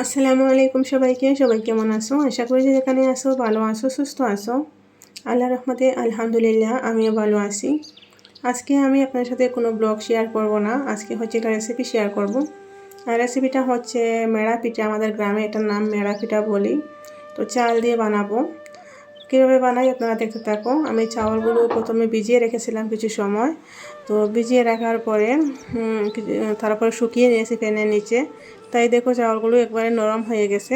আসসালামু আলাইকুম সবাইকে, সবাই কেমন আছো? আশা করি যে যেখানে আসো ভালো আছো, সুস্থ আছো। আল্লাহ রহমতে আলহামদুলিল্লাহ আমিও ভালো আছি। আজকে আমি আপনার সাথে কোনো ব্লগ শেয়ার করব না। আজকে হচ্ছে একটা রেসিপি শেয়ার করব। আর রেসিপিটা হচ্ছে মেড়া পিঠা, আমাদের গ্রামে এটার নাম মেড়া পিঠা বলি। তো চাল দিয়ে বানাবো। কীভাবে বানাই আপনারা দেখতে থাকো। আমি চাউলগুলো প্রথমে ভিজিয়ে রেখেছিলাম কিছু সময়। তো ভিজিয়ে রাখার পরে তারপরে শুকিয়ে নিয়েছি ফ্যানের নিচে। তাই দেখো চাউলগুলো একবারে নরম হয়ে গেছে।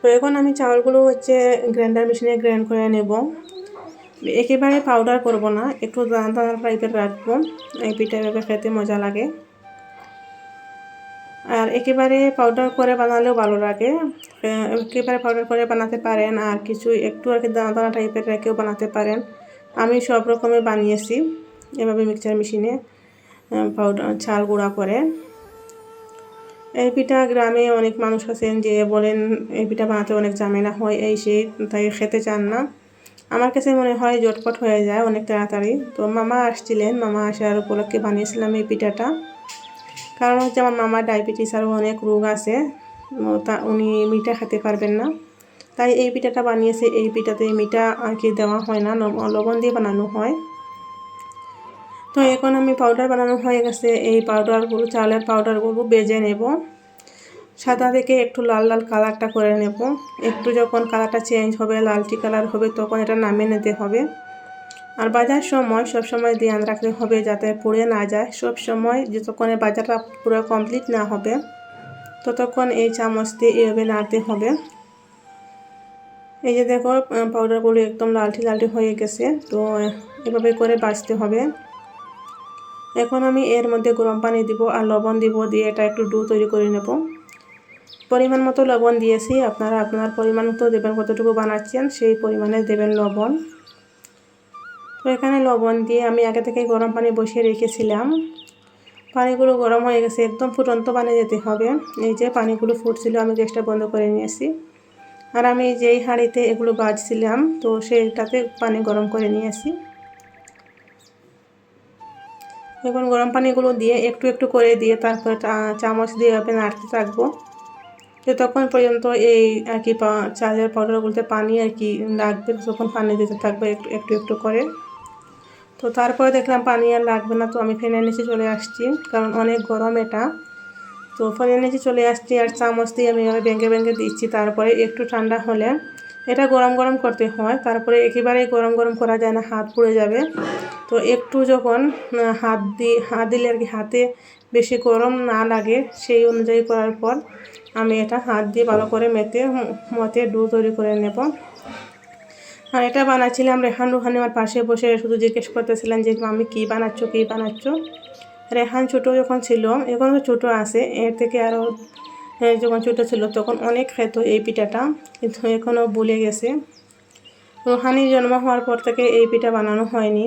তো এখন আমি চাউলগুলো হচ্ছে গ্রাইন্ডার মেশিনে গ্রাইন্ড করে নেব। একেবারে পাউডার করব না, একটু দানা দানা টাইপের রাখব, এই পিঠা এভাবে খেতে মজা লাগে। আর একেবারে পাউডার করে বানালেও ভালো লাগে। একেবারে পাউডার করে বানাতে পারেন, আর কিছু একটু আর কি দানা দানা টাইপের রেখেও বানাতে পারেন। আমি সব রকমের বানিয়েছি, এভাবে মিক্সচার মেশিনে পাউডার চাল গুঁড়া করে। এই পিঠা গ্রামে অনেক মানুষ আছেন যে বলেন, এই পিঠা বানাতে অনেক ঝামেলা হয়, এই সেই তাই খেতে চান না। আমার কাছে মনে হয় জটপট হয়ে যায় অনেক তাড়াতাড়ি। তো মামা আসছিলেন, মামা আসার উপলক্ষে বানিয়েছিলাম এই পিঠাটা। কারণ হচ্ছে আমার মামার ডায়াবেটিস আরও অনেক রোগ আছে তা, উনি মিঠা খেতে পারবেন না। তাই এই পিঠাটা বানিয়েছে, এই পিঠাতে মিঠা আর কি দেওয়া হয় না, লবণ দিয়ে বানানো হয়। তো এখন আমি পাউডার বানানো হয়ে গেছে। এই পাউডারগুলো চালের পাউডারগুলো বেজে নেব। সাদা থেকে একটু লাল লাল কালারটা করে নেব। একটু যখন কালারটা চেঞ্জ হবে, লালটি কালার হবে, তখন এটা নামিয়ে নিতে হবে। আর বাজার সময় সব সময় ধ্যান রাখতে হবে যাতে পুড়ে না যায়। সব সময় যতক্ষণে বাজারটা পুরো কমপ্লিট না হবে, ততক্ষণ এই চামচ দিয়ে এভাবে নাড়তে হবে। এই যে দেখো পাউডারগুলো একদম লালটি লালটি হয়ে গেছে। তো এভাবে করে বাঁচতে হবে। এখন আমি এর মধ্যে গরম পানি দিব আর লবণ দিব দিয়ে এটা একটু ডু তৈরি করে নেব। পরিমাণ মতো লবণ দিয়েছি, আপনারা আপনার পরিমাণ মতো দেবেন, কতটুকু বানাচ্ছেন সেই পরিমাণে দেবেন লবণ। তো এখানে লবণ দিয়ে আমি আগে থেকে গরম পানি বসিয়ে রেখেছিলাম। পানিগুলো গরম হয়ে গেছে, একদম ফুটন্ত পানি যেতে হবে। এই যে পানিগুলো ফুটছিল, আমি গ্যাসটা বন্ধ করে নিয়েছি। আর আমি যেই হাঁড়িতে এগুলো বাজছিলাম, তো সেইটাতে পানি গরম করে নিয়েছি। এখন গরম পানিগুলো দিয়ে একটু একটু করে দিয়ে তারপর চামচ দিয়ে আপনি নাড়তে থাকব। তখন পর্যন্ত এই আর কি চালের পাউডারগুলোতে পানি আর কি লাগবে, তখন পানি দিতে থাকবে একটু একটু একটু করে। তো তারপরে দেখলাম পানি আর লাগবে না, তো আমি ফ্যানের নিচে চলে আসছি, কারণ অনেক গরম এটা। তো ফ্যানের নিচে চলে আসছি আর চামচ দিয়ে আমি এভাবে ব্যাঙ্গে ভেঙে দিচ্ছি, তারপরে একটু ঠান্ডা হলে এটা গরম গরম করতে হয়, তারপরে একেবারেই গরম গরম করা যায় না, হাত পুড়ে যাবে। তো একটু যখন হাত দিয়ে, হাত দিলে আর কি হাতে বেশি গরম না লাগে, সেই অনুযায়ী করার পর আমি এটা হাত দিয়ে ভালো করে মেতে, মতে ডু তৈরি করে নেব। আর এটা বানাচ্ছিলাম রেহান রুহানি আমার পাশে বসে, শুধু জিজ্ঞেস করতেছিলেন যে আমি কী বানাচ্ছ কী বানাচ্ছ? রেহান ছোটো যখন ছিল, এখন তো ছোটো আছে, এর থেকে আরও যখন ছোটো ছিল তখন অনেক খেত এই পিঠাটা, কিন্তু এখনও ভুলে গেছে। রুহানি জন্ম হওয়ার পর থেকে এই পিঠা বানানো হয়নি।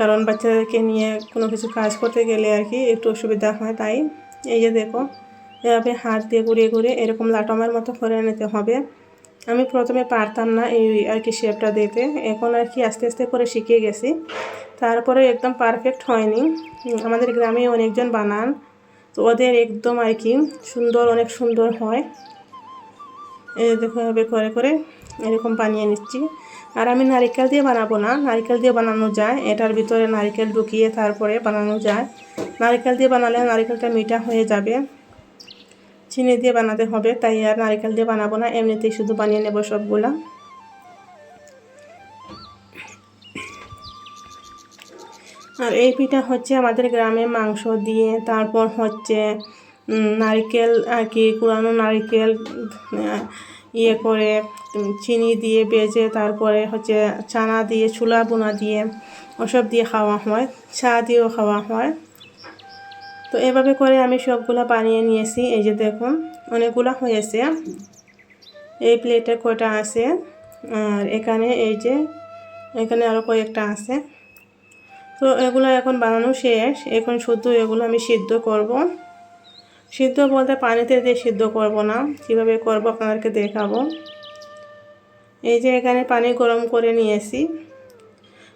কারণ বাচ্চাদেরকে নিয়ে কোনো কিছু কাজ করতে গেলে আর কি একটু অসুবিধা হয়, তাই এই যে দেখো, এভাবে হাত দিয়ে ঘুরিয়ে ঘুরিয়ে এরকম লাটমের মতো করে নিতে হবে। আমি প্রথমে পারতাম না এই আর কি শেপটা দিতে, এখন আর কি আস্তে আস্তে করে শিখে গেছি। তারপরে একদম পারফেক্ট হয়নি। আমাদের গ্রামে অনেকজন বানান। তো ওদের একদম আর কি সুন্দর, অনেক সুন্দর হয়। দেখো এভাবে করে করে এরকম বানিয়ে নিচ্ছি। আর আমি নারিকেল দিয়ে বানাবো না, নারিকেল দিয়ে বানানো যায়। এটার ভিতরে নারিকেল ঢুকিয়ে তারপরে বানানো যায়। নারিকেল দিয়ে বানালে নারিকেলটা মিঠা হয়ে যাবে। চিনি দিয়ে বানাতে হবে, তাই আর নারিকেল দিয়ে বানাবো না। এমনিতেই শুধু বানিয়ে নেব সবগুলা। আর এই পিঠা হচ্ছে আমাদের গ্রামে মাংস দিয়ে, তারপর হচ্ছে নারিকেল আর কি, কুড়ানো নারিকেল ইয়ে করে চিনি দিয়ে বেজে তারপরে হচ্ছে চানা দিয়ে, চুলা বোনা দিয়ে ওসব দিয়ে খাওয়া হয়, চা দিয়েও খাওয়া হয়। তো এভাবে করে আমি সবগুলো বানিয়ে নিয়েছি, এই যে দেখুন, অনেকগুলো হয়েছে। এই প্লেটে কয়টা আছে? আর এখানে এই যে, এখানে আরও কয়েকটা আছে। তো এগুলো এখন বানানো শেষ। এখন শুধু এগুলো আমি সিদ্ধ করব। সিদ্ধ বলতে পানিতে দিয়ে সিদ্ধ করব না। কীভাবে করব আপনাদেরকে দেখাবো। এই যে এখানে পানি গরম করে নিয়েছি।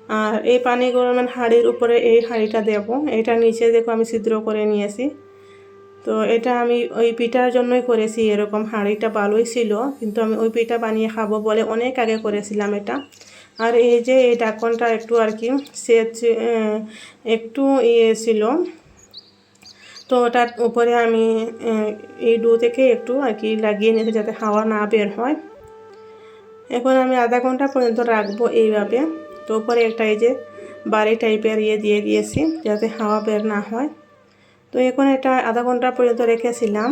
আর এই পানি গরমের হাঁড়ির উপরে এই হাঁড়িটা দেব। এটা নিচে দেখো আমি ছিদ্র করে নিয়েছি। তো এটা আমি ওই পিঠার জন্যই করেছি। এরকম হাঁড়িটা ভালোই ছিল। কিন্তু আমি ওই পিঠা বানিয়ে খাব বলে অনেক আগে করেছিলাম এটা। আর এই যে এই ঢাকনটা একটু আর কি সেচ একটু ইয়ে ছিল। তো ওটার উপরে আমি এই ডো থেকে একটু আর কি লাগিয়ে নিয়েছি যাতে হাওয়া না বের হয়। এখন আমি আধা ঘণ্টা পর্যন্ত রাখব এইভাবে। তো উপরে একটা এই যে বাড়ি টাইপের ইয়ে দিয়ে দিয়েছি যাতে হাওয়া বের না হয়। তো এখন এটা আধা ঘণ্টা পর্যন্ত রেখেছিলাম।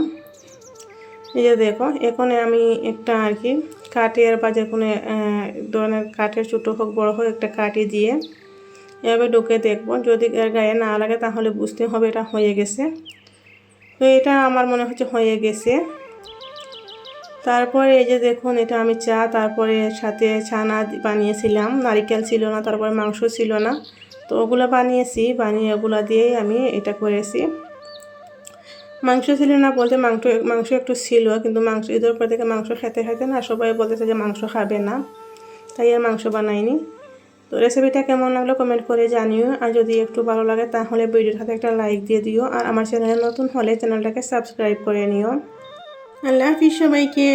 এই যে দেখো, এখন আমি একটা আর কি কাঠের বা যে কোনো ধরনের কাঠের ছোটো হোক, বড় হোক একটা কাঠি দিয়ে এভাবে ঢুকে দেখব। যদি এর গায়ে না লাগে তাহলে বুঝতে হবে এটা হয়ে গেছে। তো এটা আমার মনে হচ্ছে হয়ে গেছে। তারপরে এই যে দেখুন, এটা আমি চা, তারপরে সাথে ছানা বানিয়েছিলাম। নারিকেল ছিল না, তারপরে মাংস ছিল না। তো ওগুলো বানিয়েছি, বানিয়ে ওগুলো দিয়েই আমি এটা করেছি। মাংস ছিল না বলতে মাংস মাংস একটু ছিল, কিন্তু মাংস, ঈদের পর থেকে মাংস খেতে খেতে না সবাই বলতেছে যে মাংস খাবে না। তাই আর মাংস বানাইনি। তো রেসিপিটা কেমন লাগল কমেন্ট করে জানিও, আর যদি একটু ভালো লাগে তাহলে ভিডিওর সাথে একটা লাইক দিয়ে দিও, আর আমার চ্যানেল নতুন হলে চ্যানেলটাকে সাবস্ক্রাইব করে নিও। আল্লাহ হাফিজ সবাইকে।